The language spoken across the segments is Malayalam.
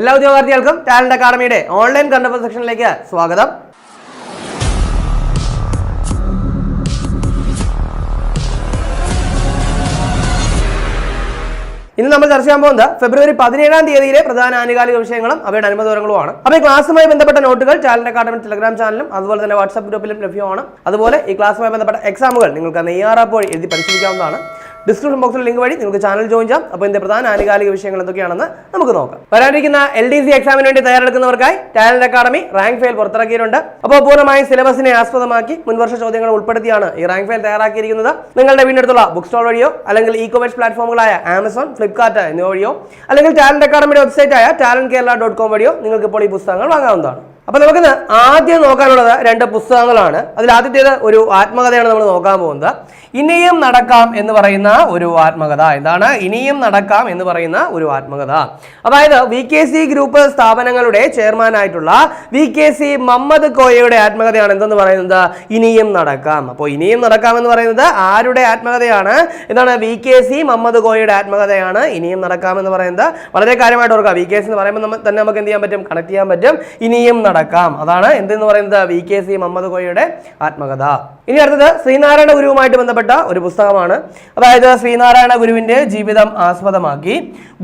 എല്ലാ ഉദ്യോഗാർത്ഥികൾക്കും ടാലന്റ് അക്കാഡമിയുടെ ഓൺലൈൻ കണ്ടപ്പ് സെക്ഷനിലേക്ക് സ്വാഗതം. ഇന്ന് നമ്മൾ ചർച്ച ചെയ്യാൻ പോകുന്നത് ഫെബ്രുവരി പതിനേഴാം തീയതിയിലെ പ്രധാന ആനുകാലിക വിഷയങ്ങളും അവയുടെ അനുബന്ധങ്ങളുമാണ് അപ്പോൾ ഈ ക്ലാസ്സുമായി ബന്ധപ്പെട്ട നോട്ടുകൾ ടാലന്റ് അക്കാഡമി ടെലഗ്രാം ചാനലും അതുപോലെ തന്നെ വാട്സ്ആപ്പ് ഗ്രൂപ്പിലും ലഭ്യമാണ്. അതുപോലെ ഈ ക്ലാസ്സുമായി ബന്ധപ്പെട്ട എക്സാമുകൾ നിങ്ങൾക്ക് നെയ്യാറാപ്പ് വഴി എഴുതി പരിശീലിക്കാവുന്നതാണ് ഡിസ്ക്രിപ്ഷൻ ബോക്സിൽ ലിങ്ക് വഴി നിങ്ങൾക്ക് ചാനൽ ജോയിൻ ചെയ്യാം. അപ്പോൾ ഇതിന്റെ പ്രധാന ആനുകാലിക വിഷയങ്ങൾ എന്തൊക്കെയാണെന്ന് നമുക്ക് നോക്കാം. വരാനിരിക്കുന്ന എൽ ഡി സി എക്സാമിന് വേണ്ടി തയ്യാറെടുക്കുന്നവർക്കായി ടാലന്റ് അക്കാഡമി റാങ്ക് ഫയൽ പുറത്തിറക്കിയിട്ടുണ്ട്. അപ്പോൾ പൂർണമായി സിലബസിനെ ആസ്പദമാക്കി മുൻവർഷ ചോദ്യങ്ങൾ ഉൾപ്പെടുത്തിയാണ് ഈ റാങ്ക് ഫയൽ തയ്യാറാക്കിയിരിക്കുന്നത്. നിങ്ങളുടെ വീടിനടുത്തുള്ള ബുക്ക് സ്റ്റോൾ വഴിയോ അല്ലെങ്കിൽ ഇ കൊമേഴ്സ് പ്ലാറ്റ്ഫോമുകളായ ആമസോൺ ഫ്ലിപ്കാർട്ട് എന്നിവ വഴിയോ അല്ലെങ്കിൽ ടാലന്റ് അക്കാഡമിയുടെ വെബ്സൈറ്റായ ടാലന്റ് കേരള ഡോട്ട് കോം വഴിയോ നിങ്ങൾക്ക് ഇപ്പോൾ ഈ പുസ്തകങ്ങൾ വാങ്ങാവുന്നതാണ്. അപ്പൊ നമുക്ക് ആദ്യം നോക്കാനുള്ളത് രണ്ട് പുസ്തകങ്ങളാണ്. അതിൽ ആദ്യത്തേത് ഒരു ആത്മകഥയാണ് നമ്മൾ നോക്കാൻ പോകുന്നത്. ഇനിയും നടക്കാം എന്ന് പറയുന്ന ഒരു ആത്മകഥ. എന്താണ് ഇനിയും നടക്കാം എന്ന് പറയുന്ന ഒരു ആത്മകഥ. അതായത് വി കെ സി ഗ്രൂപ്പ് സ്ഥാപനങ്ങളുടെ ചെയർമാനായിട്ടുള്ള വി കെ സി മമ്മദ് കോയയുടെ ആത്മകഥയാണ് എന്തെന്ന് പറയുന്നത്? ഇനിയും നടക്കാം. അപ്പോൾ ഇനിയും നടക്കാം എന്ന് പറയുന്നത് ആരുടെ ആത്മകഥയാണ്? എന്താണ് വി കെ സി മമ്മദ് കോയയുടെ ആത്മകഥയാണ്. ഇനിയും നടക്കാം എന്ന് പറയുന്നത്. വളരെ കാര്യമായിട്ട് ഓർക്കുക വി കെ സി എന്ന് പറയുമ്പോൾ തന്നെ നമുക്ക് എന്ത് ചെയ്യാൻ പറ്റും? കണക്ട് ചെയ്യാൻ പറ്റും. ഇനിയും നടക്കാം. അതാണ് എന്തെന്ന് പറയുന്നത് വി കെ സി മമ്മദ് കോയയുടെ ആത്മകഥ. ഇനി അടുത്തത് ശ്രീനാരായണ ഗുരുവുമായിട്ട് ബന്ധപ്പെട്ട ഒരു പുസ്തകമാണ്. അതായത് ശ്രീനാരായണ ഗുരുവിന്റെ ജീവിതം ആസ്പദമാക്കി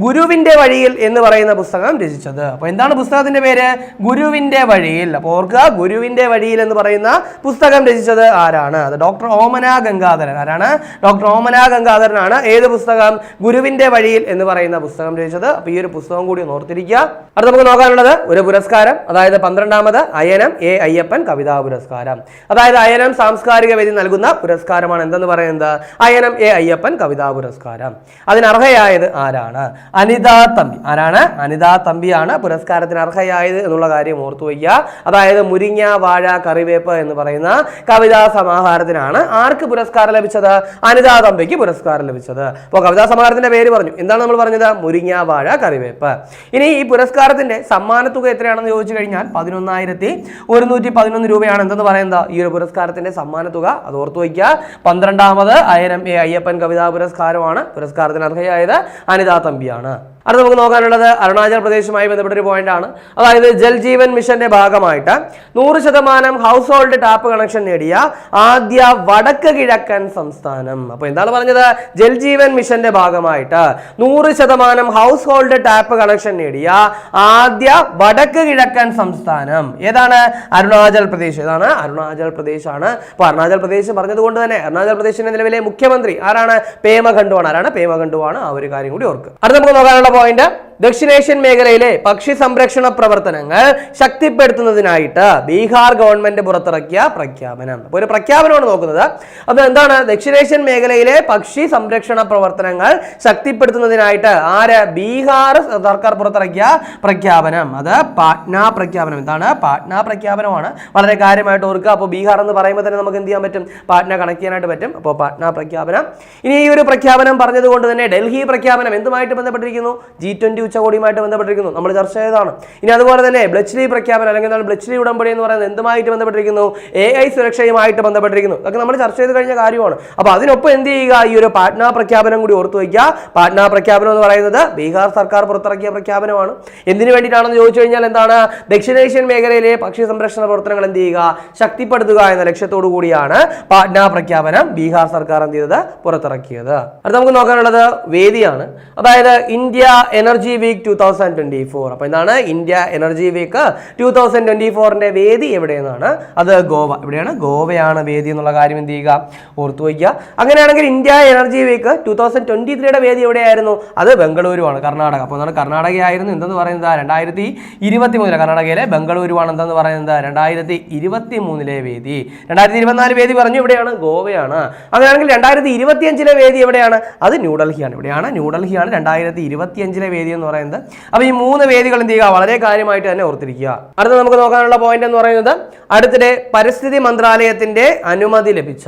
ഗുരുവിന്റെ വഴിയിൽ എന്ന് പറയുന്ന പുസ്തകം രചിച്ചത്. അപ്പോൾ എന്താണ് പുസ്തകത്തിന്റെ പേര്? ഗുരുവിന്റെ വഴിയിൽ. അപ്പോൾ ഓർക്കുക ഗുരുവിന്റെ വഴിയിൽ എന്ന് പറയുന്ന പുസ്തകം രചിച്ചത് ആരാണ്? അത് ഡോക്ടർ ഓമന ഗംഗാധരൻ. ആരാണ്? ഡോക്ടർ ഓമന ഗംഗാധരനാണ് ഏത് പുസ്തകം? ഗുരുവിന്റെ വഴിയിൽ എന്ന് പറയുന്ന പുസ്തകം രചിച്ചത്. അപ്പോൾ ഈ ഒരു പുസ്തകം കൂടി ഓർത്തിരിക്കുക. അടുത്ത നമുക്ക് നോക്കാനുള്ളത് ഒരു പുരസ്കാരം. അതായത് പന്ത്രണ്ടാമത് അയനം എ അയ്യപ്പൻ കവിതാ പുരസ്കാരം. അതായത് അയനം സാംസ്കാരിക വേദി നൽകുന്ന പുരസ്കാരമാണ്. എന്തെന്ന് പറയുന്നത്? അയനം എ അയ്യപ്പൻ കവിതാ പുരസ്കാരം. അതിനർഹയായത് ആരാണ്? അനിതാ തമ്പി. ആരാണ്? അനിതാ തമ്പിയാണ് പുരസ്കാരത്തിന് അർഹയായത് എന്നുള്ള കാര്യം ഓർത്തു വയ്ക്കുക. അതായത് മുരിങ്ങ വാഴ കറിവേപ്പ് എന്ന് പറയുന്ന കവിതാ സമാഹാരത്തിനാണ് ആർക്ക് പുരസ്കാരം ലഭിച്ചത്? അനിതാ തമ്പിക്ക് പുരസ്കാരം ലഭിച്ചത്. അപ്പോൾ കവിതാ സമാഹാരത്തിന്റെ പേര് പറഞ്ഞു. എന്താണ് നമ്മൾ പറഞ്ഞത്? മുരിങ്ങ വാഴ കറിവേപ്പ്. ഇനി ഈ പുരസ്കാരത്തിന്റെ സമ്മാനത്തുക എത്രയാണെന്ന് ചോദിച്ചു കഴിഞ്ഞാൽ പതിനൊന്നായിരത്തി ഒരുന്നൂറ്റി പതിനൊന്ന് രൂപയാണ്. എന്തെന്ന് പറയുന്നത് ഈ ഒരു പുരസ്കാരത്തിന്റെ സമ്മാന തുക അത് ഓർത്തു വയ്ക്കുക. പന്ത്രണ്ടാമത് ആയിരം എ അയ്യപ്പൻ കവിതാ പുരസ്കാരമാണ്. പുരസ്കാരത്തിന് അർഹയായത് അനിതാ തമ്പിയാണ്. അടുത്ത നമുക്ക് നോക്കാനുള്ളത് അരുണാചൽ പ്രദേശുമായി ബന്ധപ്പെട്ട ഒരു പോയിന്റ് ആണ്. അതായത് ജൽജീവൻ മിഷന്റെ ഭാഗമായിട്ട് നൂറ് ശതമാനം ഹൗസ് ഹോൾഡ് ടാപ്പ് കണക്ഷൻ നേടിയ ആദ്യ വടക്ക് കിഴക്കൻ സംസ്ഥാനം. അപ്പോൾ എന്താണ് പറഞ്ഞത്? ജൽജീവൻ മിഷന്റെ ഭാഗമായിട്ട് നൂറ് ശതമാനം ഹൗസ് ഹോൾഡ് ടാപ്പ് കണക്ഷൻ നേടിയ ആദ്യ വടക്ക് കിഴക്കൻ സംസ്ഥാനം. ഏതാണ്? അരുണാചൽ പ്രദേശ്. ഏതാണ് അരുണാചൽ പ്രദേശ് ആണ് അപ്പോൾ അരുണാചൽ പ്രദേശ് പറഞ്ഞതുകൊണ്ട് തന്നെ അരുണാചൽ പ്രദേശിന്റെ നിലവിലെ മുഖ്യമന്ത്രി ആരാണ്? പേമ ഖണ്ഡുവാണ്. ആരാണ്? പേമ ഖണ്ഡുവാണ്. ആ ഒരു കാര്യം കൂടി ഓർക്കുക. അടുത്ത നമുക്ക് നോക്കാനുള്ള പോയിന്റ് ദക്ഷിണേഷ്യൻ മേഖലയിലെ പക്ഷി സംരക്ഷണ പ്രവർത്തനങ്ങൾ ശക്തിപ്പെടുത്തുന്നതിനായിട്ട് ബീഹാർ ഗവൺമെന്റ് പുറത്തിറക്കിയ പ്രഖ്യാപനം. അപ്പോൾ ഒരു പ്രഖ്യാപനമാണ് നോക്കുന്നത്. അപ്പോൾ എന്താണ്? ദക്ഷിണേഷ്യൻ മേഖലയിലെ പക്ഷി സംരക്ഷണ പ്രവർത്തനങ്ങൾ ശക്തിപ്പെടുത്തുന്നതിനായിട്ട് ആര്? ബീഹാർ സർക്കാർ പുറത്തിറക്കിയ പ്രഖ്യാപനം. അത് പാട്ന പ്രഖ്യാപനം. എന്താണ് പാട്ന പ്രഖ്യാപനമാണ്. വളരെ കാര്യമായിട്ട് ഓർക്കുക. അപ്പോൾ ബീഹാർ എന്ന് പറയുമ്പോൾ തന്നെ നമുക്ക് എന്ത് ചെയ്യാൻ പറ്റും? പാട്ന കണക്ട് ചെയ്യാനായിട്ട് പറ്റും. അപ്പോൾ പാട്ന പ്രഖ്യാപനം. ഇനി ഈ ഒരു പ്രഖ്യാപനം പറഞ്ഞതുകൊണ്ട് തന്നെ ഡൽഹി പ്രഖ്യാപനം എന്തുമായിട്ട് ബന്ധപ്പെട്ടിരിക്കുന്നു? ജി ട്വന്റി ഉച്ചകോടിയുമായിട്ട് ബന്ധപ്പെട്ടിരിക്കുന്നു. നമ്മൾ ചർച്ച ചെയ്തതാണ്. ഇനി അതുപോലെ തന്നെ ബ്ലച്ച്ലി പ്രഖ്യാപനം അല്ലെങ്കിൽ എന്താണ് ബ്ലച്ച്ലി ഉടമ്പടി എന്ന് പറയുന്നത് എന്തുമായിട്ട് ബന്ധപ്പെട്ടിരിക്കുന്നു? എ ഐ സുരക്ഷയുമായിട്ട് ബന്ധപ്പെട്ടിരിക്കുന്നു. അതൊക്കെ നമ്മൾ ചർച്ച ചെയ്ത് കഴിഞ്ഞ കാര്യമാണ്. അപ്പോൾ അതിനൊപ്പം എന്ത് ചെയ്യുക? ഈ ഒരു പാട്ന പ്രഖ്യാപനം കൂടി ഓർത്തു വയ്ക്കുക. പാട്ന പ്രഖ്യാപനം എന്ന് പറയുന്നത് ബീഹാർ സർക്കാർ പുറത്തിറക്കിയ പ്രഖ്യാപനമാണ്. എന്തിനു വേണ്ടിയിട്ടാണെന്ന് ചോദിച്ചു കഴിഞ്ഞാൽ എന്താണ്? ദക്ഷിണേഷ്യൻ മേഖലയിലെ പക്ഷി സംരക്ഷണ പ്രവർത്തനങ്ങൾ എന്ത് ചെയ്യുക? ശക്തിപ്പെടുത്തുക എന്ന ലക്ഷ്യത്തോടു കൂടിയാണ് പാട്ന പ്രഖ്യാപനം ബീഹാർ സർക്കാർ എന്ത് ചെയ്തത്? പുറത്തിറക്കിയത്. അടുത്ത നമുക്ക് നോക്കാനുള്ളത് വേദിയാണ്. അതായത് India energy week two thousand twenty four അപ്പൊ എന്താണ് India energy week two thousand twenty ഫോറിന്റെ വേദി എവിടെയെന്നാണ്? അത് ഗോവ. എവിടെയാണ് ഗോവയാണ് വേദി എന്നുള്ള കാര്യം എന്ത് ചെയ്യുക? ഓർത്തു വയ്ക്കുക. അങ്ങനെയാണെങ്കിൽ India energy week two thousand twenty ത്രീയുടെ വേദി എവിടെയായിരുന്നു? അത് ബംഗളൂരുവാണ് കർണാടക. അപ്പോൾ എന്താണ് കർണാടകയായിരുന്നു എന്തെന്ന് പറയുന്നത്? രണ്ടായിരത്തി ഇരുപത്തി മൂന്നിലെ കർണാടകയിലെ ബംഗളൂരുവാണ് എന്തെന്ന് പറയുന്നത്? രണ്ടായിരത്തി ഇരുപത്തി മൂന്നിലെ വേദി. രണ്ടായിരത്തി ഇരുപത്തിനാല് വേദി പറഞ്ഞു ഇവിടെയാണ് ഗോവയാണ്. അങ്ങനെയാണെങ്കിൽ രണ്ടായിരത്തി ഇരുപത്തിയഞ്ചിലെ വേദി എവിടെയാണ്? അത് ന്യൂഡൽഹിയാണ്. ഇവിടെയാണ് ന്യൂഡൽഹിയാണ് രണ്ടായിരത്തി ഇരുപത്തിയഞ്ചിലെ വേദി എന്ന് പറയുന്നത്. അപ്പോൾ ഈ മൂന്ന് വേദികൾ എന്ത് ചെയ്യുക? വളരെ കാര്യമായിട്ട് തന്നെ ഓർത്തിരിക്കുക. അടുത്ത നമുക്ക് നോക്കാനുള്ള പോയിന്റ് എന്ന് പറയുന്നത് അടുത്തിടെ പരിസ്ഥിതി മന്ത്രാലയത്തിന്റെ അനുമതി ലഭിച്ച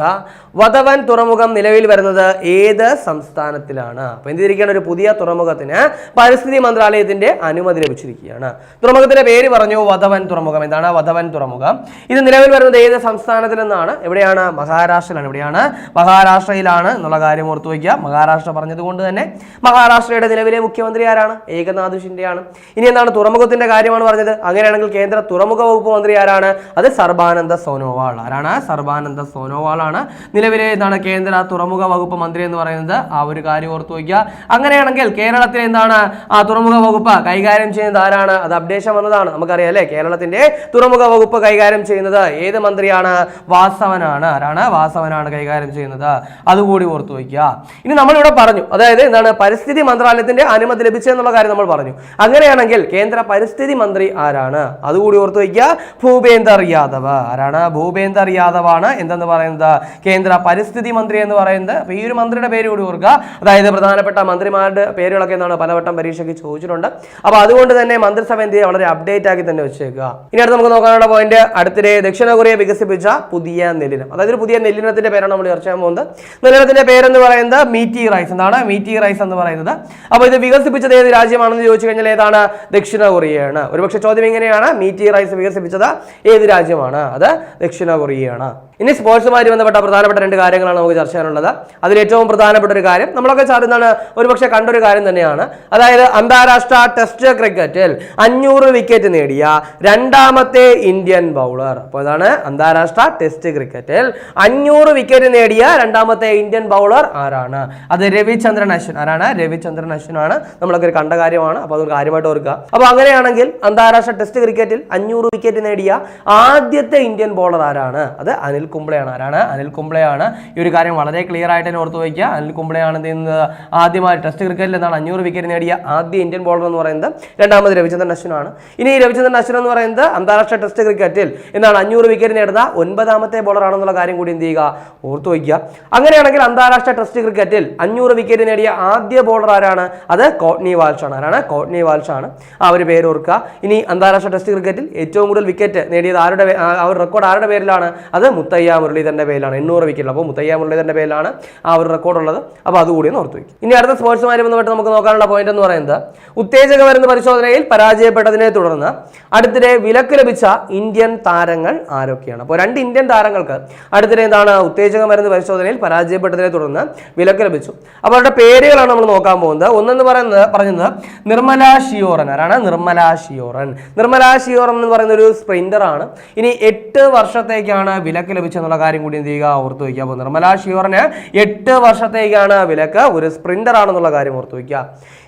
വധവൻ തുറമുഖം നിലവിൽ വരുന്നത് ഏത് സംസ്ഥാനത്തിലാണ്? അപ്പൊ എന്തിരിക്കുകയാണ് ഒരു പുതിയ തുറമുഖത്തിന് പരിസ്ഥിതി മന്ത്രാലയത്തിന്റെ അനുമതി ലഭിച്ചിരിക്കുകയാണ്. തുറമുഖത്തിന്റെ പേര് പറഞ്ഞു വധവൻ തുറമുഖം. എന്താണ് വധവൻ തുറമുഖം? ഇത് നിലവിൽ വരുന്നത് ഏത് സംസ്ഥാനത്തിൽ നിന്നാണ്? എവിടെയാണ്? മഹാരാഷ്ട്രയിലാണ്. എവിടെയാണ്? മഹാരാഷ്ട്രയിലാണ് എന്നുള്ള കാര്യം ഓർത്തു വയ്ക്കുക. മഹാരാഷ്ട്ര പറഞ്ഞതുകൊണ്ട് തന്നെ മഹാരാഷ്ട്രയുടെ നിലവിലെ മുഖ്യമന്ത്രി ആരാണ്? ഏകനാഥ് ഷിൻഡെയാണ് ഇനി എന്താണ് തുറമുഖത്തിന്റെ കാര്യമാണ് പറഞ്ഞത്? അങ്ങനെയാണെങ്കിൽ കേന്ദ്ര തുറമുഖ വകുപ്പ് മന്ത്രി ആരാണ്? അത് സർബാനന്ദ സോനോവാൾ. ആരാണ്? സർബാനന്ദ സോനോവാൾ ആണ് നിലവിലെ എന്താണ് കേന്ദ്ര തുറമുഖ വകുപ്പ് മന്ത്രി എന്ന് പറയുന്നത്? ആ ഒരു കാര്യം ഓർത്തു വയ്ക്കുക. അങ്ങനെയാണെങ്കിൽ കേരളത്തിൽ എന്താണ് ആ തുറമുഖ വകുപ്പ് കൈകാര്യം ചെയ്യുന്നത് ആരാണ്? അത് അപ്ഡേഷൻ വന്നതാണ്. നമുക്കറിയാം അല്ലേ? കേരളത്തിന്റെ തുറമുഖ വകുപ്പ് കൈകാര്യം ചെയ്യുന്നത് ഏത് മന്ത്രിയാണ്? വാസവനാണ്. ആരാണ്? വാസവനാണ് കൈകാര്യം ചെയ്യുന്നത്. അതുകൂടി ഓർത്തു വയ്ക്കുക. ഇനി നമ്മളിവിടെ പറഞ്ഞു. അതായത് എന്താണ് പരിസ്ഥിതി മന്ത്രാലയത്തിന്റെ അനുമതി ലഭിച്ചെന്നുള്ള കാര്യം നമ്മൾ പറഞ്ഞു. അങ്ങനെയാണെങ്കിൽ കേന്ദ്ര പരിസ്ഥിതി മന്ത്രി ആരാണ്? അതുകൂടി ഓർത്തു വയ്ക്കുക. ഭൂപേന്ദർ യാദവ്. ആരാണ്? ഭൂപേന്ദർ യാദവ് ആണ് എന്തെന്ന് പറയുന്നത്? കേന്ദ്ര പരിസ്ഥിതി മന്ത്രി എന്ന് പറയുന്നത്. അപ്പൊ ഈ ഒരു മന്ത്രിയുടെ പേര് കൂടി ഓർക്കുക. അതായത് പ്രധാനപ്പെട്ട മന്ത്രിമാരുടെ പേരുകളൊക്കെ എന്നാണ് പലവട്ടം പരീക്ഷയ്ക്ക് ചോദിച്ചിട്ടുണ്ട്. അപ്പോൾ അതുകൊണ്ട് തന്നെ മന്ത്രിസഭ എന്ത് ചെയ്യുക? വളരെ അപ്ഡേറ്റ് ആക്കി തന്നെ വെച്ചേക്കുക. ഇനി അടുത്ത് നമുക്ക് നോക്കാനുള്ള പോയിന്റ് അടുത്തിടെ ദക്ഷിണ കൊറിയ വികസിപ്പിച്ച പുതിയ നെല്ലിനം. അതായത് ഒരു പുതിയ നെല്ലിനത്തിന്റെ പേരാണ് നമ്മൾ ചർച്ച ചെയ്യാൻ പോകുന്നത്. നെല്ലിനത്തിന്റെ പേരെന്ന് പറയുന്നത് മീറ്റി റൈസ് എന്താണ് മീറ്റി റൈസ് എന്ന് പറയുന്നത്. അപ്പോൾ ഇത് വികസിപ്പിച്ചത് ഏത് രാജ്യമാണെന്ന് ചോദിച്ചു കഴിഞ്ഞാൽ ഏതാണ്? ദക്ഷിണ കൊറിയയാണ്. ഒരുപക്ഷെ ചോദ്യം എങ്ങനെയാണ് മീറ്റി റൈസ് വികസിപ്പിച്ചത് ഏത് രാജ്യമാണ്? അത് ദക്ഷിണ കൊറിയയാണ്. ഇനി സ്പോർട്സുമായി ബന്ധപ്പെട്ട പ്രധാനപ്പെട്ട രണ്ട് കാര്യങ്ങളാണ് നമുക്ക് ചർച്ച ചെയ്യാനുള്ളത്. അതിൽ ഏറ്റവും പ്രധാനപ്പെട്ട ഒരു കാര്യം നമ്മളൊക്കെ എന്താണ് ഒരുപക്ഷെ കണ്ടൊരു കാര്യം തന്നെയാണ്. അതായത് അന്താരാഷ്ട്ര ടെസ്റ്റ് ക്രിക്കറ്റിൽ അഞ്ഞൂറ് വിക്കറ്റ് നേടിയ രണ്ടാമത്തെ ഇന്ത്യൻ ബൗളർ. അപ്പോൾ ഇതാണ് അന്താരാഷ്ട്ര ടെസ്റ്റ് ക്രിക്കറ്റിൽ അഞ്ഞൂറ് വിക്കറ്റ് നേടിയ രണ്ടാമത്തെ ഇന്ത്യൻ ബൗളർ ആരാണ്? അത് രവിചന്ദ്രൻ അശ്വിൻ. ആരാണ്? രവിചന്ദ്രൻ അശ്വിൻ ആണ് നമ്മളൊക്കെ ഒരു കണ്ട കാര്യമാണ്. അപ്പോൾ അത് കാര്യമായിട്ട് ഓർക്കുക. അപ്പോൾ അങ്ങനെയാണെങ്കിൽ അന്താരാഷ്ട്ര ടെസ്റ്റ് ക്രിക്കറ്റിൽ അഞ്ഞൂറ് വിക്കറ്റ് നേടിയ ആദ്യത്തെ ഇന്ത്യൻ ബൗളർ ആരാണ്? അത് അനിൽ കുംബ്ലയാണ് ആരാണ്? അനിൽ കുംബ്ലയാണ് ഈ ഒരു കാര്യം വളരെ ക്ലിയർ ആയിട്ട് തന്നെ ഓർത്ത് വയ്ക്കുക. അനിൽ കുംബ്ലെയാണ് എന്ത് ആദ്യമായി ടെസ്റ്റ് ക്രിക്കറ്റിൽ എന്താണ് അഞ്ഞൂറ് വിക്കറ്റ് നേടിയ ആദ്യ ഇന്ത്യൻ ബോളർ എന്ന് പറയുന്നത് രണ്ടാമത് രവിചന്ദ്രൻ അശ്വിനാണ് ഇനി രവിചന്ദ്രൻ അശ്വിൻ എന്ന് പറയുന്നത് അന്താരാഷ്ട്ര ടെസ്റ്റ് ക്രിക്കറ്റിൽ എന്നാണ് അഞ്ഞൂറ് വിക്കറ്റ് നേടുന്ന ഒൻപതാമത്തെ ബോളർ ആണെന്നുള്ള കാര്യം കൂടി എന്ത് ചെയ്യുക? ഓർത്ത് വയ്ക്കുക. അങ്ങനെയാണെങ്കിൽ അന്താരാഷ്ട്ര ടെസ്റ്റ് ക്രിക്കറ്റിൽ അഞ്ഞൂറ് വിക്കറ്റ് നേടിയ ആദ്യ ബോളർ ആരാണ്? അത് കോട്നി ആണ്. ആരാണ്? കോട്നി വാൽഷ് ആണ്. ആ ഒരു പേര് ഓർക്കുക. ഇനി അന്താരാഷ്ട്ര ടെസ്റ്റ് ക്രിക്കറ്റിൽ ഏറ്റവും കൂടുതൽ വിക്കറ്റ് നേടിയത് ആരുടെ ആ ഒരു റെക്കോർഡ് ആരുടെ പേരിലാണ്? അത് മുത്തയ്യ മുരളീധരന്റെ പേരിലാണ്. എണ്ണൂറ് വിക്കറ്റ് അപ്പോൾ മുത്തയ്യ മുരളീധരന്റെ പേരിലാണ് ആ ഒരു റെക്കോർഡ് ഉള്ളത്. അപ്പോൾ അതുകൂടി ഒന്ന് ഓർത്ത് വയ്ക്കും. ഇനി അടുത്ത സ്പോർട്സുമായി ബന്ധപ്പെട്ട് നമുക്ക് നോക്കാനുള്ള പോയിന്റ് എന്ന് പറയുന്നത് ഉത്തേജക മരുന്ന് പരിശോധനയിൽ പരാജയപ്പെട്ടതിനെ തുടർന്ന് അടുത്തിടെ വിലക്ക് ലഭിച്ച ഇന്ത്യൻ താരങ്ങൾ ആരൊക്കെയാണ്? അപ്പോൾ രണ്ട് ഇന്ത്യൻ താരങ്ങൾക്ക് അടുത്തിടെ എന്താണ് ഉത്തേജക മരുന്ന് പരിശോധനയിൽ പരാജയപ്പെട്ടതിനെ തുടർന്ന് വിലക്ക് ലഭിച്ചു. അപ്പോൾ അവരുടെ പേരുകളാണ് നമ്മൾ നോക്കാൻ പോകുന്നത്. ഒന്നെന്ന് പറയുന്നത് പറഞ്ഞത് നിർമ്മല ഷിയോറൻ ആരാണ്? നിർമ്മല ഷിയോറൻ നിർമ്മല ഷിയോറൻ എന്ന് പറയുന്ന ഒരു സ്പ്രിന്റർ ആണ്. ഇനി എട്ട് വർഷത്തേക്കാണ് വിലക്ക് ലഭിച്ചെന്നുള്ള കാര്യം കൂടി എന്ത് ചെയ്യുക? ഓർത്ത് വയ്ക്കുക അപ്പോൾ നിർമ്മല ഷിയോറിന് എട്ട് വർഷത്തേക്കാണ് വിലക്ക്. ഒരു സ്പ്രിന്റർ ആണെന്നുള്ള കാര്യം ഓർത്ത് വയ്ക്കുക.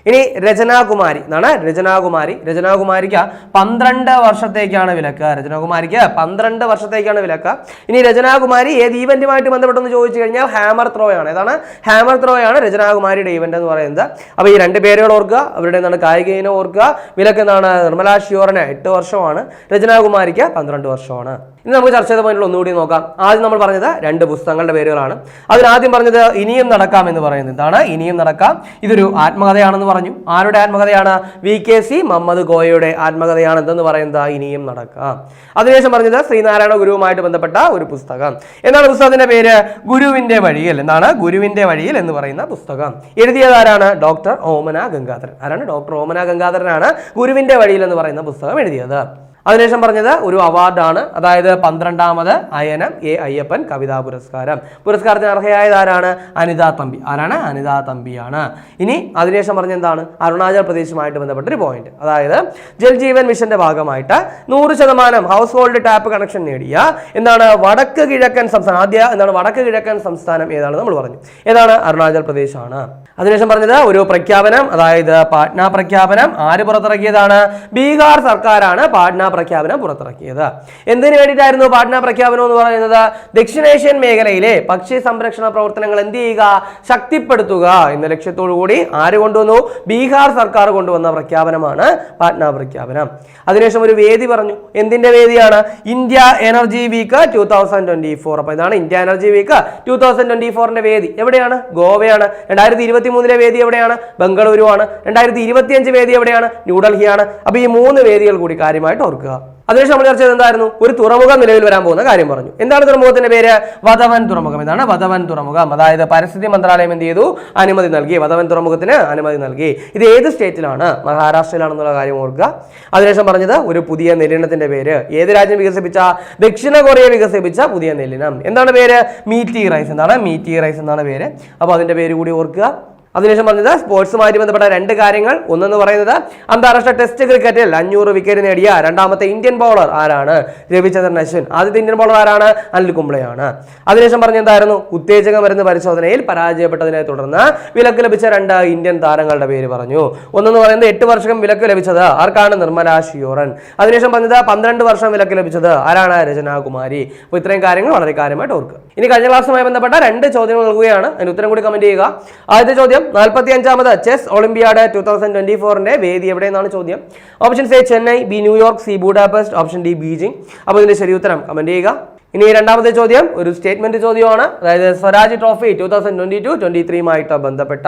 ഇനി രചനാകുമാരി. എന്നാണ് രചനാകുമാരി. രചനാകുമാരിക്ക് പന്ത്രണ്ട് വർഷത്തേക്കാണ് വിലക്ക്. രചനാകുമാരിക്ക് പന്ത്രണ്ട് വർഷത്തേക്കാണ് വിലക്ക്. ഇനി രചനാകുമാരി ഏത് ഈവന്റുമായിട്ട് ബന്ധപ്പെട്ടെന്ന് ചോദിച്ചു കഴിഞ്ഞാൽ ഹാമർ ത്രോ ആണ് ഏതാണ്? ഹാമർ ത്രോ ആണ് രചനാകുമാരിയുടെ ഈവന്റ് എന്ന് പറയുന്നത്. അപ്പോൾ ഈ രണ്ട് പേരുകൾ ഓർക്കുക. അവരുടെ എന്താണ് കായിക ഇനം ഓർക്കുക. വിലക്ക് എന്താണ്? നിർമ്മലാ ഷിയോറിന് എട്ട് വർഷമാണ്. രചനാകുമാരിക്ക് പന്ത്രണ്ട് വർഷമാണ്. ഇനി നമുക്ക് ചർച്ച ചെയ്ത പോയിന്റിൽ ഒന്നുകൂടി നോക്കാം. ആദ്യം നമ്മൾ പറഞ്ഞത് രണ്ട് പുസ്തകങ്ങളുടെ പേരുകളാണ്. അതിനാദ്യം പറഞ്ഞത് ഇനിയും നടക്കാം എന്ന് പറയുന്നത് എന്താണ്? ഇനിയും നടക്കാം. ഇതൊരു ആത്മകഥയാണെന്ന് പറഞ്ഞു. ആരുടെ ആത്മകഥയാണ്? വി കെ സി മുഹമ്മദ് ഗോയയുടെ ആത്മകഥയാണ് എന്തെന്ന് പറയുന്നത് ഇനിയും നടക്കാം. അതിനുശേഷം പറഞ്ഞത് ശ്രീനാരായണ ഗുരുവുമായിട്ട് ബന്ധപ്പെട്ട ഒരു പുസ്തകം. എന്താണ് പുസ്തകത്തിന്റെ പേര്? ഗുരുവിന്റെ വഴിയിൽ. എന്താണ്? ഗുരുവിന്റെ വഴിയിൽ എന്ന് പറയുന്ന പുസ്തകം. എഴുതിയതാരാണ് ഡോക്ടർ ഓമന ഗംഗാധരൻ. ആരാണ്? ഡോക്ടർ ഓമന ഗംഗാധരനാണ് ഗുരുവിന്റെ വഴിയിൽ എന്ന് പറയുന്ന പുസ്തകം എഴുതിയത്. അതിനുശേഷം പറഞ്ഞത് ഒരു അവാർഡാണ്. അതായത് പന്ത്രണ്ടാമത് അയനം എ അയ്യപ്പൻ കവിതാ പുരസ്കാരം. പുരസ്കാരത്തിന് അർഹയായത് ആരാണ്? അനിതാ തമ്പി. ആരാണ്? അനിതാ തമ്പിയാണ്. ഇനി അതിനുശേഷം പറഞ്ഞ എന്താണ്? അരുണാചൽ പ്രദേശുമായിട്ട് ബന്ധപ്പെട്ട ഒരു പോയിന്റ് അതായത് ജൽജീവൻ മിഷന്റെ ഭാഗമായിട്ട് നൂറ് ശതമാനം ഹൗസ് ഹോൾഡ് ടാപ്പ് കണക്ഷൻ നേടിയ എന്താണ്? വടക്ക് കിഴക്കൻ സംസ്ഥാനം. ആദ്യ എന്താണ്? വടക്ക് കിഴക്കൻ സംസ്ഥാനം ഏതാണ് നമ്മൾ പറഞ്ഞു. ഏതാണ്? അരുണാചൽ പ്രദേശാണ്. അതിനുശേഷം പറഞ്ഞത് ഒരു പ്രഖ്യാപനം. അതായത് പാട്ന പ്രഖ്യാപനം. ആര് പുറത്തിറക്കിയതാണ്? ബീഹാർ സർക്കാരാണ് പാട്ന പ്രഖ്യാപനം പുറത്തിറക്കിയത്. എന്തിനു വേണ്ടിയിട്ടായിരുന്നു പാട്ന പ്രഖ്യാപനം എന്ന് പറയുന്നത്? ദക്ഷിണേഷ്യൻ മേഖലയിലെ പക്ഷി സംരക്ഷണ പ്രവർത്തനങ്ങൾ എന്ത് ചെയ്യുക? ശക്തിപ്പെടുത്തുക എന്ന ലക്ഷ്യത്തോടു കൂടി ആര് കൊണ്ടുവന്നു? ബീഹാർ സർക്കാർ കൊണ്ടുവന്ന പ്രഖ്യാപനമാണ് പാട്ന പ്രഖ്യാപനം. അതിനുശേഷം ഒരു വേദി പറഞ്ഞു. എന്തിന്റെ വേദിയാണ്? India energy week two thousand twenty four അപ്പൊ ഇതാണ് India energy week two thousand twenty ഫോറിന്റെ വേദി. എവിടെയാണ്? ഗോവയാണ്. രണ്ടായിരത്തി ഇരുപത്തി മൂന്നിലെ വേദി എവിടെയാണ്? ബംഗളൂരു ആണ് രണ്ടായിരത്തി ഇരുപത്തിയഞ്ച് വേദി എവിടെയാണ്? ന്യൂഡൽഹിയാണ്. അപ്പൊ ഈ മൂന്ന് വേദികൾ കൂടി കാര്യമായിട്ട് ഓർക്കുക. ഓർക്കുക. അതിനുശേഷം നമ്മൾ ചർച്ച ചെയ്തത് എന്തായിരുന്നു? ഒരു തുറമുഖം നിലവിൽ വരാൻ പോകുന്ന കാര്യം പറഞ്ഞു. എന്താണ് തുറമുഖത്തിന്റെ പേര്? വധവൻ തുറമുഖം. എന്താണ് വധവൻ തുറമുഖം. അതായത് പരിസ്ഥിതി മന്ത്രാലയം എന്ത് ചെയ്തു? അനുമതി നൽകി. വധവൻ തുറമുഖത്തിന് അനുമതി നൽകി. ഇത് ഏത് സ്റ്റേറ്റിലാണ്? മഹാരാഷ്ട്രയിലാണെന്നുള്ള കാര്യം ഓർക്കുക. അതിനുശേഷം പറഞ്ഞത് ഒരു പുതിയ നെല്ലിനത്തിന്റെ പേര്. ഏത് രാജ്യം വികസിപ്പിച്ച? ദക്ഷിണ കൊറിയ വികസിപ്പിച്ച പുതിയ നെല്ലിനം. എന്താണ് പേര്? മീറ്റി റൈസ്. എന്താണ്? മീറ്റി റൈസ് എന്നാണ് പേര്. അപ്പോൾ അതിന്റെ പേര് കൂടി ഓർക്കുക. അതിനുശേഷം പറഞ്ഞത് സ്പോർട്സുമായിട്ട് ബന്ധപ്പെട്ട രണ്ട് കാര്യങ്ങൾ. ഒന്നെന്ന് പറയുന്നത് അന്താരാഷ്ട്ര ടെസ്റ്റ് ക്രിക്കറ്റിൽ അഞ്ഞൂറ് വിക്കറ്റ് നേടിയ രണ്ടാമത്തെ ഇന്ത്യൻ ബൗളർ ആരാണ്? രവിചന്ദ്രൻ അശ്വിൻ. ആദ്യത്തെ ഇന്ത്യൻ ബൗളർ ആരാണ്? അനിൽ കുംബ്ലെയാണ് അതിനുശേഷം പറഞ്ഞ എന്തായിരുന്നു? ഉത്തേജക മരുന്ന് പരിശോധനയിൽ പരാജയപ്പെട്ടതിനെ തുടർന്ന് വിലക്ക് ലഭിച്ച രണ്ട് ഇന്ത്യൻ താരങ്ങളുടെ പേര് പറഞ്ഞു. ഒന്നെന്ന് പറയുന്നത് എട്ട് വർഷം വിലക്ക് ലഭിച്ചത് ആർക്കാണ്? നിർമ്മല ഷിയോറൻ. അതിനുശേഷം പറഞ്ഞത് പന്ത്രണ്ട് വർഷം വിലക്ക് ലഭിച്ചത് ആരാണ്? രചന കുമാരി. അപ്പോൾ ഇത്രയും കാര്യങ്ങൾ വളരെ കാര്യമായിട്ട് ഓർക്കുക. ഇനി കഴിഞ്ഞ ക്ലാസ്സുമായി ബന്ധപ്പെട്ട രണ്ട് ചോദ്യങ്ങൾ നൽകുകയാണ്. അതിന് ഉത്തരം കൂടി കമന്റ് ചെയ്യുക. ആദ്യത്തെ ചോദ്യം നാൽപ്പത്തി അഞ്ചാമത് chess olympiad two thousand twenty ഫോറിന്റെ വേദി എവിടെയെന്നാണ് ചോദ്യം? Option A Chennai B New York C Budapest option D Beijing. അപ്പോൾ ഇതിന്റെ ശരി ഉത്തരം കമന്റ് ചെയ്യുക. ഇനി രണ്ടാമത്തെ ചോദ്യം ഒരു സ്റ്റേറ്റ്മെന്റ് ചോദ്യമാണ്. അതായത് Swaraj trophy two thousand twenty two twenty ത്രീയുമായിട്ട് ബന്ധപ്പെട്ട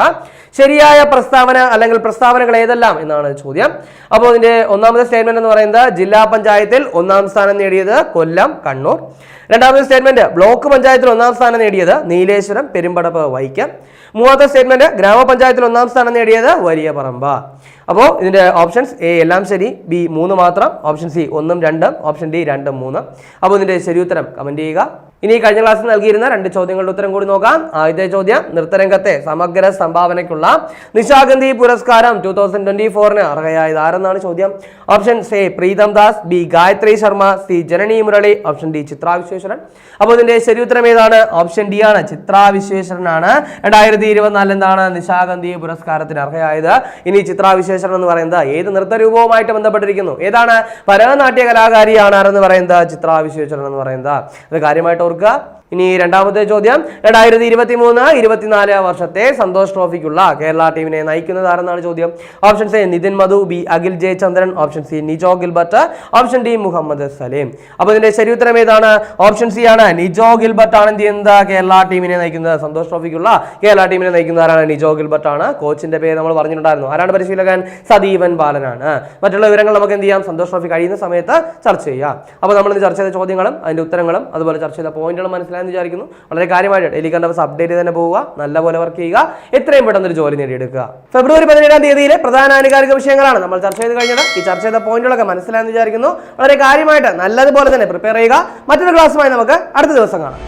ശരിയായ പ്രസ്താവന അല്ലെങ്കിൽ പ്രസ്താവനകൾ ഏതെല്ലാം എന്നാണ് ചോദ്യം. അപ്പോൾ ഇതിന്റെ ഒന്നാമത്തെ സ്റ്റേറ്റ്മെന്റ് എന്ന് പറയുന്നത് ജില്ലാ പഞ്ചായത്തിൽ ഒന്നാം സ്ഥാനം നേടിയത് കൊല്ലം കണ്ണൂർ. രണ്ടാമത്തെ സ്റ്റേറ്റ്മെന്റ് ബ്ലോക്ക് പഞ്ചായത്തിൽ ഒന്നാം സ്ഥാനം നേടിയത് നീലേശ്വരം പെരുമ്പടപ്പ് വൈക്കം. മൂന്നാമത്തെ സ്റ്റേറ്റ്മെന്റ് ഗ്രാമപഞ്ചായത്തിൽ ഒന്നാം സ്ഥാനം നേടിയത് വലിയ പറമ്പ അപ്പോൾ ഇതിന്റെ ഓപ്ഷൻസ് എ എല്ലാം ശരി ബി മൂന്ന് മാത്രം ഓപ്ഷൻ സി ഒന്നും രണ്ടും ഓപ്ഷൻ ഡി രണ്ടും മൂന്നും. അപ്പോൾ ഇതിന്റെ ശരി ഉത്തരം കമന്റ് ചെയ്യുക. ഇനി കഴിഞ്ഞ ക്ലാസ്സിൽ നൽകിയിരുന്ന രണ്ട് ചോദ്യങ്ങളുടെ ഉത്തരം കൂടി നോക്കാം. ആദ്യത്തെ ചോദ്യം നൃത്തരംഗത്തെ സമഗ്ര സംഭാവനയ്ക്കുള്ള നിശാഗന്ധി പുരസ്കാരം ടൂ തൗസൻഡ് ട്വന്റി ഫോറിന് അർഹയായത് ആരെന്നാണ് ചോദ്യം. Option A Pritam Das B Gayathri Sharma C Janani Murali option D Chitra Visweswaran അപ്പോൾ ഇതിന്റെ ശരി ഉത്തരം ഏതാണ്? ഓപ്ഷൻ ഡി ആണ് ചിത്ര വിശ്വേശ്വരനാണ് രണ്ടായിരത്തി ഇരുപത്തിനാലിൽ എന്താണ് നിശാഗന്ധി പുരസ്കാരത്തിന് അർഹയായത്? ഇനി ചിത്ര വിശ്വേശ്വരൻ എന്ന് പറയുന്നത് ഏത് നൃത്തരൂപവുമായിട്ട് ബന്ധപ്പെട്ടിരിക്കുന്നു? ഏതാണ് ഭരതനാട്യ കലാകാരിയാണ് ആരെന്ന് പറയുന്നത്? ചിത്ര വിശ്വേശ്വരൻ എന്ന് പറയുന്നത്. അത് കാര്യമായിട്ട് ഓർക്കുക ഇനി രണ്ടാമത്തെ ചോദ്യം. രണ്ടായിരത്തി ഇരുപത്തി മൂന്ന് ഇരുപത്തിനാല് വർഷത്തെ സന്തോഷ് ട്രോഫിക്കുള്ള കേരള ടീമിനെ നയിക്കുന്നത് ആരെന്നാണ് ചോദ്യം? Option A Nithin Madhu B Akhil Jayachandran option C Nijo Gilbert option D Muhammad Saleem. അപ്പോൾ ഇതിന്റെ ശരി ഉത്തരം ഏതാണ്? ഓപ്ഷൻ സി ആണ് നിജോ ഗിൽബർട്ട് ആണ് എന്ത് ചെയ്യുന്നത്? കേരള ടീമിനെ നയിക്കുന്നത്. സന്തോഷ് ട്രോഫിക്കുള്ള കേരള ടീമിനെ നയിക്കുന്ന ആരാണ്? നിജോ ഗിൽബർട്ട് ആണ്. കോച്ചിന്റെ പേര് നമ്മൾ പറഞ്ഞിട്ടുണ്ടായിരുന്നു. ആരാണ് പരിശീലകൻ? സദീവൻ ബാലനാണ്. മറ്റുള്ള വിവരങ്ങൾ നമുക്ക് എന്ത് ചെയ്യാം? സന്തോഷ് ട്രോഫി കഴിയുന്ന സമയത്ത് ചർച്ച ചെയ്യാം. അപ്പോൾ നമ്മൾ ചർച്ച ചെയ്ത ചോദ്യങ്ങളും അതിന്റെ ഉത്തരങ്ങളും അതുപോലെ ചർച്ച ചെയ്ത പോയിന്റുകളും മനസ്സിലായെന്ന് വിചാരിക്കുന്നു. വളരെ കാര്യമായിട്ട് ഡെയിലി കണ്ടവസ് അപ്ഡേറ്റ് തന്നെ പോവുക. നല്ലപോലെ വർക്ക് ചെയ്യുക. എത്രയും പെട്ടെന്ന് ഒരു ജോലി നേടിയെടുക്കുക. ഫെബ്രുവരി പതിനേഴാം തീയതിയിലെ പ്രധാന ആനുകാലിക വിഷയങ്ങളാണ് നമ്മൾ ചർച്ച ചെയ്ത് കഴിഞ്ഞത്. ഈ ചർച്ച ചെയ്ത പോയിന്റുകളൊക്കെ മനസ്സിലായെന്ന് വിചാരിക്കുന്നു. വളരെ കാര്യമായിട്ട് നല്ലതുപോലെ തന്നെ പ്രിപ്പയർ ചെയ്യുക. മറ്റൊരു ക്ലാസ്സുമായി നമുക്ക് അടുത്ത ദിവസം കാണാം.